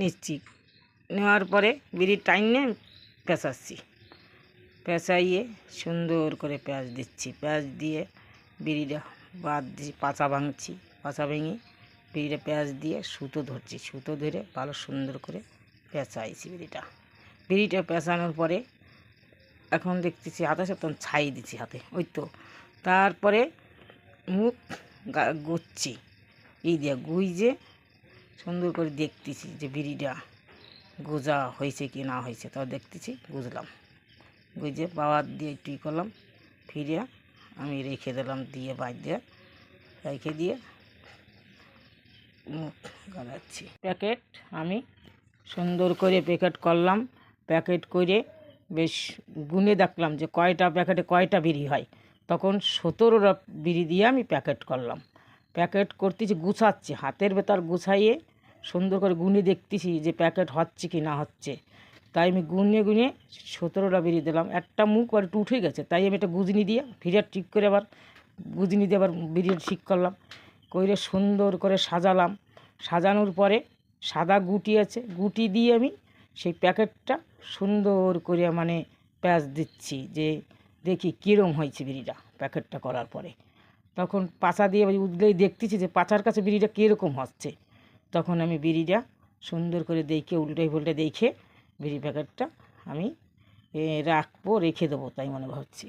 নিচ্ছি। নেওয়ার পরে বিড়ির টাইনে পেঁচাচ্ছি। পেঁচাইয়ে সুন্দর করে পেঁয়াজ দিচ্ছি। পেঁয়াজ দিয়ে বিড়িটা বাদ দিয়ে পাচা ভাঙছি। পাচা ভেঙে বিড়িটা পেঁয়াজ দিয়ে সুতো ধরছি। সুতো ধরে ভালো সুন্দর করে পেঁচাইছি বিড়িটা। বিড়িটা পেঁচানোর পরে এখন দেখতেছি হাতে তখন ছাই দিচ্ছি হাতে। ওই তো। তারপরে মুখ গুচ্ছি। এই দিয়ে গুইজে সুন্দর করে দেখতেছি যে বিড়িটা গোজা হয়েছে কি না হয়েছে। তাও দেখতেছি, বুঝলাম। বুঝে পাওয়ার দিয়ে একটু করলাম ফিরে আমি রেখে দিলাম, দিয়ে বাদ দিয়ে রেখে দিয়ে মুখ গালাচ্ছি প্যাকেট আমি সুন্দর করে প্যাকেট করলাম, প্যাকেট করে বেশ গুনে দেখলাম যে কয়টা প্যাকেটে কয়টা বিড়ি হয়। তখন সতেরোটা বিড়ি দিয়ে আমি প্যাকেট করলাম। প্যাকেট করতেছি গুছাচ্ছি, হাতের ভেতর গুছাইয়ে সুন্দর করে গুনে দেখতেছি যে প্যাকেট হচ্ছে কি না হচ্ছে। তাই আমি গুনে গুনে সতেরোটা বিড়ি দিলাম। একটা মুখ আর একটু উঠে গেছে, তাই আমি একটা গুজনি দিয়ে ফিরে ঠিক করে আবার গুজনি দিয়ে আবার বিড়িটা ঠিক করলাম। করে সুন্দর করে সাজালাম। সাজানোর পরে সাদা গুটি আছে, গুটি দিয়ে আমি সেই প্যাকেটটা সুন্দর করে মানে প্যাঁচ দিচ্ছি যে দেখি কীরম হয়েছে বিড়িটা প্যাকেটটা করার পরে। তখন পাচা দিয়ে উঠলেই দেখতেছি যে পাচার কাছে বিড়িটা কীরকম হচ্ছে। তখন আমি বিড়িটা সুন্দর করে দেখে উল্টে ফুলটে দেখে বিড়ি প্যাকেটটা আমি রাখব, রেখে দেবো, তাই মনে ভাবছি।